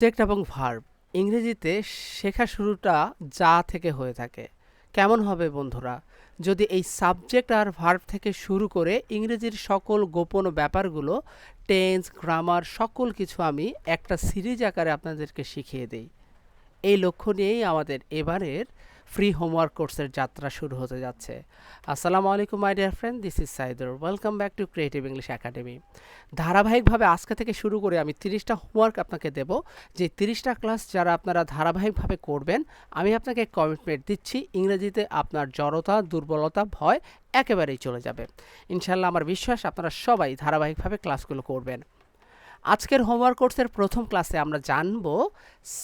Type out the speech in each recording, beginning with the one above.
Subject এবং verb. ইংরেজিতে শেখা শুরুটা যা থেকে হয়ে থাকে। কেমন হবে বন্ধুরা? যদি এই সাবজেক্ট আর ভার্ব থেকে শুরু করে ইংরেজির সকল গোপন ব্যাপারগুলো, টেন্স, গ্রামার, সকল কিছু আমি একটা সিরিজ আকারে আপনাদেরকে শিখিয়ে দিই। এই লক্ষ্য নিয়েই আমাদের এবারের ফ্রি হোমওয়ার্ক কোর্সের যাত্রা শুরু হতে যাচ্ছে। আসসালামু আলাইকুম my dear friend this is Saidur welcome back to creative English academy ধারাবাহিকভাবে আজকে থেকে শুরু করে আমি তিরিশটা হোমওয়ার্ক আপনাকে দেব। যে তিরিশটা ক্লাস যারা আপনারা ধারাবাহিকভাবে করবেন, আমি আপনাকে কমিটমেন্ট দিচ্ছি, ইংরেজিতে আপনার জড়তা, দুর্বলতা, ভয় একেবারেই চলে যাবে। ইনশাল্লাহ আমার বিশ্বাস আপনারা সবাই ধারাবাহিকভাবে ক্লাসগুলো করবেন। আজকের হোমওয়ার্ক কোর্সের প্রথম ক্লাসে আমরা জানব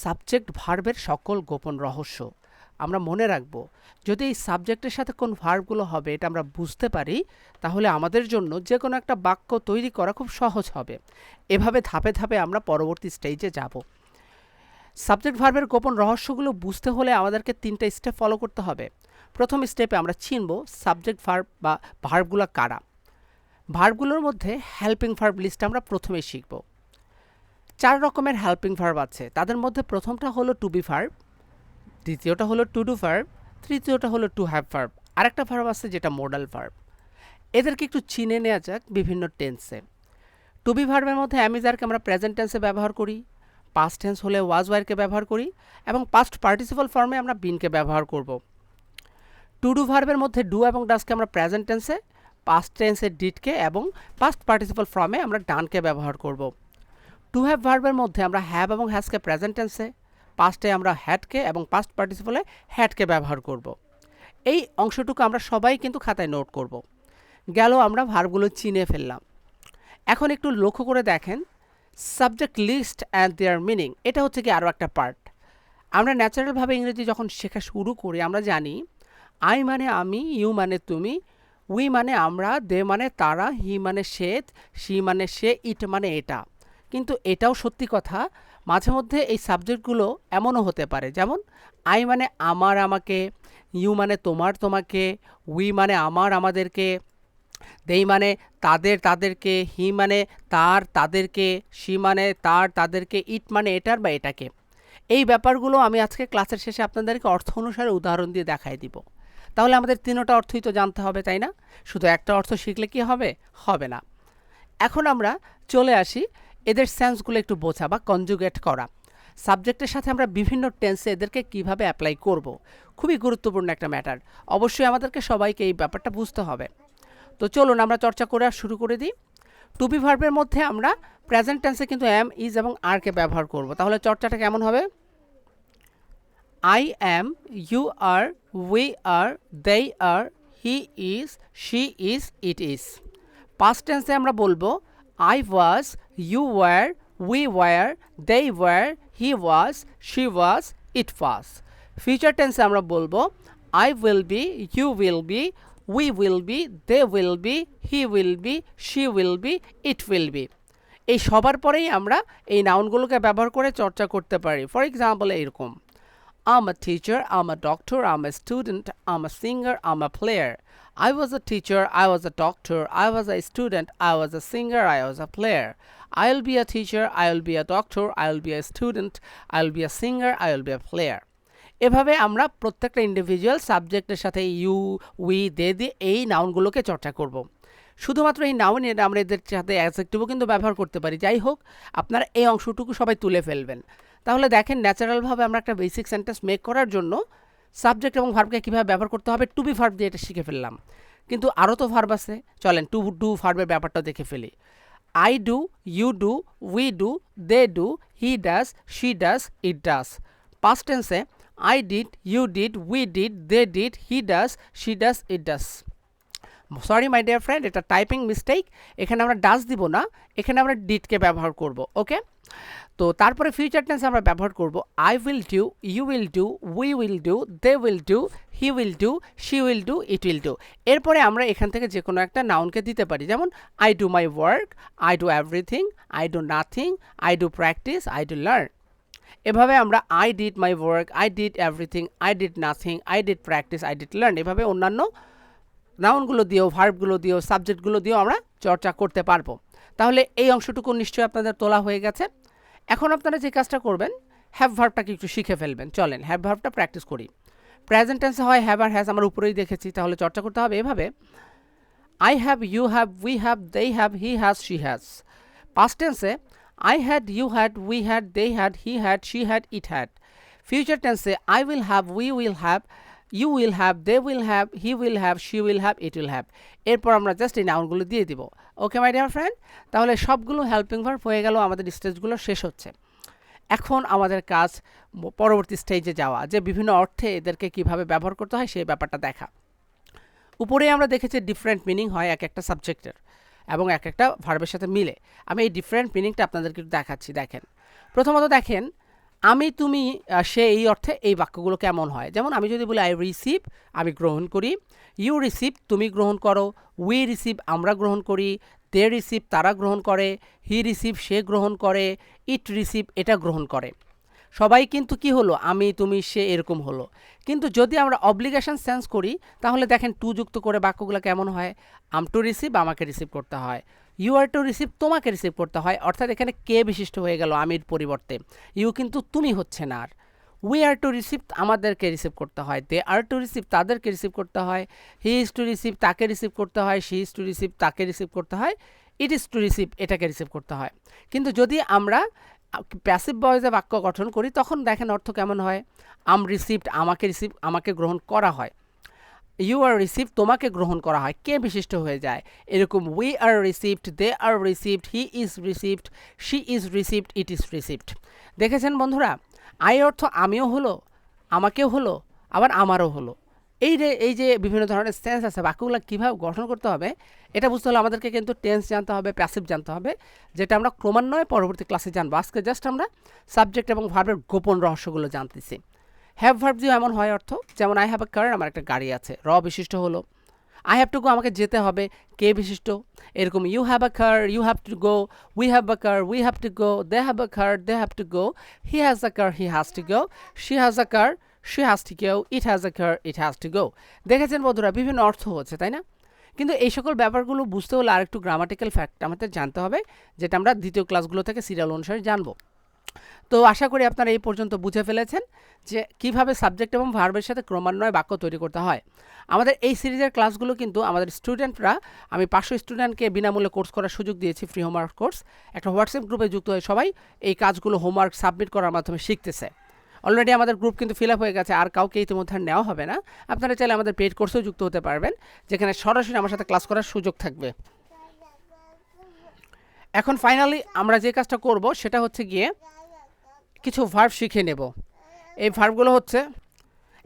সাবজেক্ট ভার্বের সকল গোপন রহস্য। আমরা মনে রাখব। যদি এই সাবজেক্টের সাথে কোন ভার্বগুলো হবে, এটা আমরা বুঝতে পারি, তাহলে আমাদের জন্য যে কোনো একটা বাক্য তৈরি করা খুব সহজ হবে। এভাবে ধাপে ধাপে আমরা পরবর্তী স্টেজে যাব। সাবজেক্ট ভার্বের গোপন রহস্যগুলো বুঝতে হলে আমাদেরকে তিনটা স্টেপ ফলো করতে হবে। প্রথম স্টেপে আমরা চিনব সাবজেক্ট ভার্ব বা ভার্বগুলো কারা। ভার্বগুলোর মধ্যে হেল্পিং ভার্ব লিস্ট আমরা প্রথমে শিখব। চার রকমের হেল্পিং ভার্ব আছে। তাদের মধ্যে প্রথমটা হলো টু বি ভার্ব দ্বিতীয়টা হলো টু ডু ভার্ব তৃতীয়টা হলো টু হ্যাভ ভার্ব আরেকটা ভার্ব আছে যেটা মোডাল ভার্ব এদেরকে একটু চিনে নেওয়া যাক বিভিন্ন টেন্সে টু বি ভার্বের মধ্যে অ্যামিজারকে আমরা প্রেজেন্ট টেন্সে ব্যবহার করি পাস্ট টেন্স হলে ওয়াজ ওয়ারকে ব্যবহার করি, এবং পাস্ট পার্টিসিপাল ফর্মে আমরা বিনকে ব্যবহার করব। টু ডু ভার্বের মধ্যে ডু এবং ডাসকে আমরা প্রেজেন্ট টেন্সে পাস্ট টেন্সে ডিটকে এবং পাস্ট পার্টিসিপাল ফর্মে আমরা ডানকে ব্যবহার করব। টু হ্যাভ ভার্বের মধ্যে আমরা হ্যাভ এবং হ্যাজকে প্রেজেন্ট টেন্সে পাস্টে আমরা হ্যাডকে এবং পাস্ট পার্টিসিপলে হ্যাডকে ব্যবহার করব। এই অংশটুকু আমরা সবাই কিন্তু খাতায় নোট করব। গেল আমরা ভার্বগুলো চিনে ফেললাম এখন একটু লক্ষ্য করে দেখেন subject list and their meaning এটা হচ্ছে কি আরও একটা পার্ট আমরা ন্যাচারালভাবে ইংরেজি যখন শেখা শুরু করি, আমরা জানি আই মানে আমি ইউ মানে তুমি উই মানে আমরা দে মানে তারা হি মানে সে সি মানে সে ইট মানে এটা কিন্তু এটাও সত্যি কথা, মাঝে মধ্যে এই সাবজেক্টগুলো এমনও হতে পারে। যেমন, আই মানে আমার আমাকে, ইউ মানে তোমার তোমাকে, উই মানে আমার আমাদেরকে, দেই মানে তাদের তাদেরকে, হি মানে তার তাদেরকে সি মানে তার তাদেরকে, ইট মানে এটার বা এটাকে। এই ব্যাপারগুলো আমি আজকে ক্লাসের শেষে আপনাদেরকে অর্থ অনুসারে উদাহরণ দিয়ে দেখাই দিব। তাহলে আমাদের তিনোটা অর্থই তো জানতে হবে, তাই না? শুধু একটা অর্থ শিখলে কি হবে? হবে না। এখন আমরা চলে আসি এদের সেন্সগুলো একটু বোঝা বা কনজুগেট করা। সাবজেক্টের সাথে আমরা বিভিন্ন টেন্সে এদেরকে কীভাবে অ্যাপ্লাই করব। খুবই গুরুত্বপূর্ণ একটা ম্যাটার। অবশ্যই আমাদেরকে সবাইকে এই ব্যাপারটা বুঝতে হবে। তো চলুন আমরা চর্চা করে শুরু করে দিই। টু বি ভার্বের মধ্যে আমরা প্রেজেন্ট টেন্সে কিন্তু এম ইজ এবং আরকে ব্যবহার করব। তাহলে চর্চাটা কেমন হবে? I am you are we are they are he is she is it is past টেন্সে আমরা বলব I was, you were, we were, they were, he was, she was, it was. Future টেন্সে আমরা বলব I will be you will be we will be they will be he will be she will be it will be এই সবার পরেই আমরা এই নাউনগুলোকে ব্যবহার করে চর্চা করতে পারি। ফর এক্সাম্পল এইরকম। I'm a teacher I'm a doctor I'm a student I'm a singer I'm a player I was a teacher, I was a doctor, I was a student, I was a singer, I was a player. I'll be a teacher, I'll be a doctor, I'll be a student, I'll be a singer, I'll be a player. এভাবে আমরা প্রত্যেকটা individual সাবজেক্টের সাথে you we they দিয়ে এই নাউনগুলোকে চর্চা করব। শুধুমাত্র এই নাউন আমরা এদের সাথে অ্যাজেক্টিভও কিন্তু ব্যবহার করতে পারি যাই হোক আপনারা এই অংশটুকু সবাই তুলে ফেলবেন তাহলে দেখেন ন্যাচারালভাবে আমরা একটা বেসিক সেন্টেন্স মেক করার জন্য সাবজেক্ট এবং ভার্বকে কীভাবে ব্যবহার করতে হবে? টু বি ভার্ব দিয়ে এটা শিখে ফেললাম। কিন্তু আরও তো ভার্ব আছে। চলেন টু ডু ভার্বের ব্যাপারটা দেখে ফেলি। I do you do we do they do he does she does it does past টেন্সে I did you did we did they did he does she does it does sorry my dear friend এটা typing mistake এখানে আমরা ডাস দিব না, এখানে আমরা ডিডকে ব্যবহার করব ওকে তো তারপরে ফিউচার টেন্স আমরা ব্যবহার করব I will do you will do we will do they will do he will do she will do it will do এরপরে আমরা এখান থেকে যে কোনো একটা নাউনকে দিতে পারি, যেমন I do my work I do everything I do nothing I do practice I do learn এভাবে আমরা I did my work I did everything I did nothing I did practice I did learn এভাবে অন্যান্য নাউনগুলো দিয়েও ভার্বগুলো দিয়েও সাবজেক্টগুলো দিয়েও আমরা চর্চা করতে পারব। তাহলে এই অংশটুকু নিশ্চয়ই আপনাদের তোলা হয়ে গেছে। এখন আপনারা যে কাজটা করবেন হ্যাভ ভার্বটাকে একটু শিখে ফেলবেন। চলেন হ্যাভ ভার্বটা প্র্যাকটিস করি। প্রেজেন্ট টেন্সে হয় হ্যাভ আর হ্যাজ আমরা উপরেই দেখেছি, তাহলে চর্চা করতে হবে এভাবে। I have you have we have they have he has she has past টেন্সে I had you had we had they had he had she had it had future টেন্সে I will have we will have you will have they will have he will have she will have it will have এরপর আমরা just এই নাউনগুলো দিয়ে দিব। ওকে my dear friend তাহলে সবগুলো helping verb হয়ে গেল, আমাদের স্টেজগুলো শেষ হচ্ছে। এখন আমাদের কাজ পরবর্তী স্টেজে যাওয়া, যে বিভিন্ন অর্থে এদেরকে কীভাবে ব্যবহার করতে হয়, সেই ব্যাপারটা দেখা। উপরে আমরা দেখেছি ডিফারেন্ট মিনিং হয় এক একটা সাবজেক্টের এবং এক একটা ভার্বের সাথে মিলে। আমি এই ডিফারেন্ট মিনিংটা আপনাদেরকে একটু দেখাচ্ছি, দেখেন। প্রথমত দেখেন আমি, তুমি সে এই অর্থে এই বাক্যগুলো কেমন হয়? যেমন আমি যদি বলি আই রিসিভ আমি গ্রহণ করি। ইউ রিসিভ তুমি গ্রহণ করো। উই রিসিভ আমরা গ্রহণ করি। দে রিসিভ তারা গ্রহণ করে। হি রিসিভ সে গ্রহণ করে। ইট রিসিভ এটা গ্রহণ করে। সবাই কিন্তু কি হলো? আমি, তুমি, সে এরকম হলো। কিন্তু যদি আমরা অব্লিগেশন সেন্স করি, তাহলে দেখেন টু যুক্ত করে বাক্যগুলো কেমন হয়? আম টু রিসিভ আমাকে রিসিভ করতে হয়। ইউ আর টু রিসিভ তোমাকে রিসিভ করতে হয়। অর্থাৎ এখানে কে বিশিষ্ট হয়ে গেল আমির পরিবর্তে। ইউ কিন্তু তুমি হচ্ছে না আর। উই আর টু রিসিভ আমাদেরকে রিসিভ করতে হয়। দে আর টু রিসিভ তাদেরকে রিসিভ করতে হয়। হি ইজ টু রিসিভ তাকে রিসিভ করতে হয়। শি ইজ টু রিসিভ তাকে রিসিভ করতে হয়। ইট ইজ টু রিসিভ এটাকে রিসিভ করতে হয়। কিন্তু যদি আমরা প্যাসিভ ভয়েসে বাক্য গঠন করি, তখন দেখেন অর্থ কেমন হয়? আম রিসিভড আমাকে রিসিভ আমাকে গ্রহণ করা হয়। ইউ আর রিসিভ তোমাকে গ্রহণ করা হয়। কে বিশিষ্ট হয়ে যায়? এরকম we are received they are received he is received she is received it is received দেখেছেন বন্ধুরা? আই অর্থ আমিও হলো, আমাকেও হলো, আবার আমারও হলো। এই যে এই যে বিভিন্ন ধরনের সেন্স আছে, বাক্যগুলো কীভাবে গঠন করতে হবে, এটা বুঝতে হলে আমাদেরকে কিন্তু টেন্স জানতে হবে প্যাসিভ জানতে হবে, যেটা আমরা ক্রমান্বয়ে পরবর্তী ক্লাসে জানব। আজকে জাস্ট আমরা সাবজেক্ট এবং ভার্বের গোপন রহস্যগুলো জানতেছি। হ্যাভ ভার্ব দিয়েও এমন হয় অর্থ, যেমন আই হ্যাভ এ কার আমার একটা গাড়ি আছে, র বিশিষ্ট হলো। আই হ্যাভ টু গো আমাকে যেতে হবে, কে বিশিষ্ট? এরকম you have a car you have to go we have a car we have to go they have a car they have to go he has a car he has to go she has a car she has to go it has a car it has to go দেখেছেন বন্ধুরা, বিভিন্ন অর্থ হচ্ছে, তাই না? কিন্তু এই সকল ব্যাপারগুলো বুঝতে হলে আরেকটু গ্রামাটিক্যাল ফ্যাক্ট আমাদের জানতে হবে, যেটা আমরা দ্বিতীয় ক্লাসগুলো থেকে সিরিয়াল অনুসারে জানব। তো আশা করি আপনারা এই পর্যন্ত বুঝে ফেলেছেন যে কীভাবে সাবজেক্ট এবং ভার্বের সাথে ক্রমান্বয়ে বাক্য তৈরি করতে হয়। আমাদের এই সিরিজের ক্লাসগুলো কিন্তু আমাদের স্টুডেন্টরা, আমি পাঁচশো স্টুডেন্টকে বিনামূল্যে কোর্স করার সুযোগ দিয়েছি, ফ্রি হোমওয়ার্ক কোর্স। একটা হোয়াটসঅ্যাপ গ্রুপে যুক্ত হয়ে সবাই এই কাজগুলো হোমওয়ার্ক সাবমিট করার মাধ্যমে শিখতেছে। অলরেডি আমাদের গ্রুপ কিন্তু ফিল আপ হয়ে গেছে, আর কাউকে ইতিমধ্যে নেওয়া হবে না। আপনারা চাইলে আমাদের পেড কোর্সেও যুক্ত হতে পারবেন, যেখানে সরাসরি আমার সাথে ক্লাস করার সুযোগ থাকবে। এখন ফাইনালি আমরা যে কাজটা করব, সেটা হচ্ছে গিয়ে কিছু ভার্ব শিখে নেব। এই ভার্বগুলো হচ্ছে,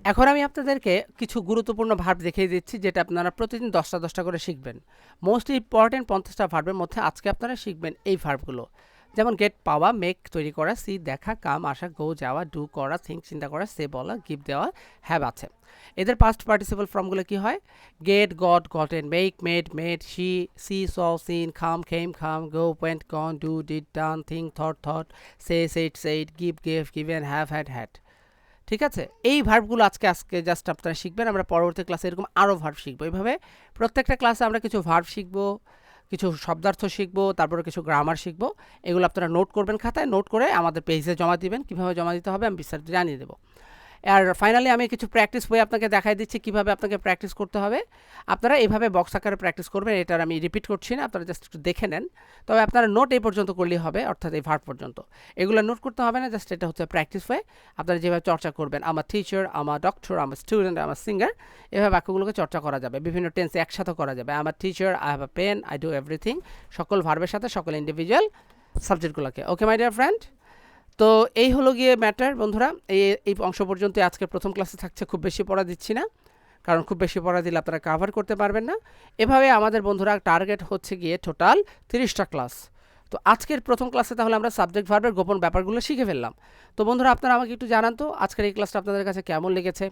এখন আমি আপনাদেরকে কিছু গুরুত্বপূর্ণ ভার্ব দেখিয়ে দিচ্ছি যেটা আপনারা প্রতিদিন দশটা দশটা করে শিখবেন। মোস্ট ইম্পর্টেন্ট পঞ্চাশটা ভার্বের মধ্যে আজকে আপনারা শিখবেন এই ভার্বগুলো যেমন গেট পাওয়া মেক তৈরি করা সি দেখা কাম আসা গো যাওয়া ডু করা থিঙ্ক চিন্তা করা সে বলা গিফট দেওয়া হ্যাভ আছে। এদের পাস্ট পার্টিসিপাল ফর্মগুলো কি হয়? Get got gotten make made made see see saw seen come came come go went gone do did done think thought thought say said said give gave given have had had ঠিক আছে? এই ভার্বগুলো আজকে আজকে just আপনারা শিখবেন, আমরা পরবর্তী ক্লাসে এরকম আরও ভার্ব শিখব। এইভাবে প্রত্যেকটা ক্লাসে আমরা কিছু ভার্ব শিখব। কিছু শব্দার্থ শিখব, তারপরে কিছু গ্রামার শিখব, এগুলো আপনারা নোট করবেন খাতায় নোট করে আমাদের পেজে জমা দিবেন। কীভাবে জমা দিতে হবে আমি বিস্তারিত জানিয়ে দেবো। আর ফাইনালি আমি কিছু প্র্যাকটিস বই আপনাকে দেখাই দিচ্ছি, কীভাবে আপনাকে প্র্যাকটিস করতে হবে। আপনারা এইভাবে বক্স আকারে প্র্যাকটিস করবেন, এটার আমি রিপিট করছি না, আপনারা জাস্ট একটু দেখে নেন। তবে আপনারা নোট এই পর্যন্ত করলেই হবে, অর্থাৎ এই ভার্ব পর্যন্ত। এগুলো নোট করতে হবে না জাস্ট এটা হচ্ছে প্র্যাকটিস হয়ে আপনারা যেভাবে চর্চা করবেন আমার টিচার আমার ডক্টর আমার স্টুডেন্ট আমার সিঙ্গার এভাবে বাক্যগুলোকে চর্চা করা যাবে। বিভিন্ন টেন্সে একসাথে করা যাবে। আমার teacher I have a pen I do everything সকল ভার্বের সাথে, সকল ইন্ডিভিজুয়াল সাবজেক্টগুলোকে ওকে মাই ডিয়ার ফ্রেন্ড তো এই হলো গিয়ে ম্যাটার বন্ধুরা। এই এই অংশ পর্যন্ত আজকে প্রথম ক্লাসে থাকছে, খুব বেশি পড়া দিচ্ছি না। কারণ খুব বেশি পড়া দিলে আপনারা কাভার করতে পারবেন না। এভাবে আমাদের বন্ধুরা টার্গেট হচ্ছে গিয়ে টোটাল তিরিশটা ক্লাস তো আজকের প্রথম ক্লাসে তাহলে আমরা সাবজেক্ট ভার্বের গোপন ব্যাপারগুলো শিখে ফেললাম। তো বন্ধুরা, আপনারা আমাকে একটু জানান তো, আজকের এই ক্লাসটা আপনাদের কাছে কেমন লেগেছে?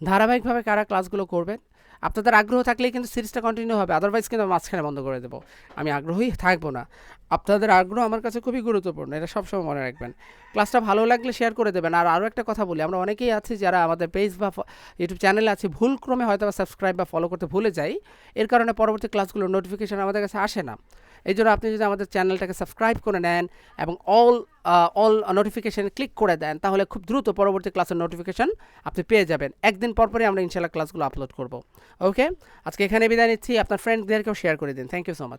ধারাবাহিকভাবে কারা ক্লাসগুলো করবেন? আপনাদের আগ্রহ থাকলেই কিন্তু সিরিজটা কন্টিনিউ হবে আদারওয়াইজ কিন্তু মাঝখানে বন্ধ করে দেবো। আমি আগ্রহী থাকব না। আপনাদের আগ্রহ আমার কাছে খুবই গুরুত্বপূর্ণ, এটা সবসময় মনে রাখবেন। ক্লাসটা ভালো লাগলে শেয়ার করে দেবেন। আর আরও একটা কথা বলি, আমরা অনেকেই আছি যারা আমাদের পেজ বা ইউটিউব চ্যানেলে আছে, ভুল ক্রমে হয়তো সাবস্ক্রাইব বা ফলো করতে ভুলে যাই। এর কারণে পরবর্তী ক্লাসগুলোর নোটিফিকেশান আমাদের কাছে আসে না। এই জন্য আপনি যদি আমাদের চ্যানেলটাকে সাবস্ক্রাইব করে নেন এবং অল অল নোটিফিকেশান ক্লিক করে দেন, তাহলে খুব দ্রুত পরবর্তী ক্লাসের নোটিফিকেশান আপনি পেয়ে যাবেন। একদিন পরপরই আমরা ইনশাল্লাহ ক্লাসগুলো আপলোড করব। ওকে আজকে এখানে বিদায় নিচ্ছি। আপনার ফ্রেন্ডদেরকেও শেয়ার করে দিন। Thank you so much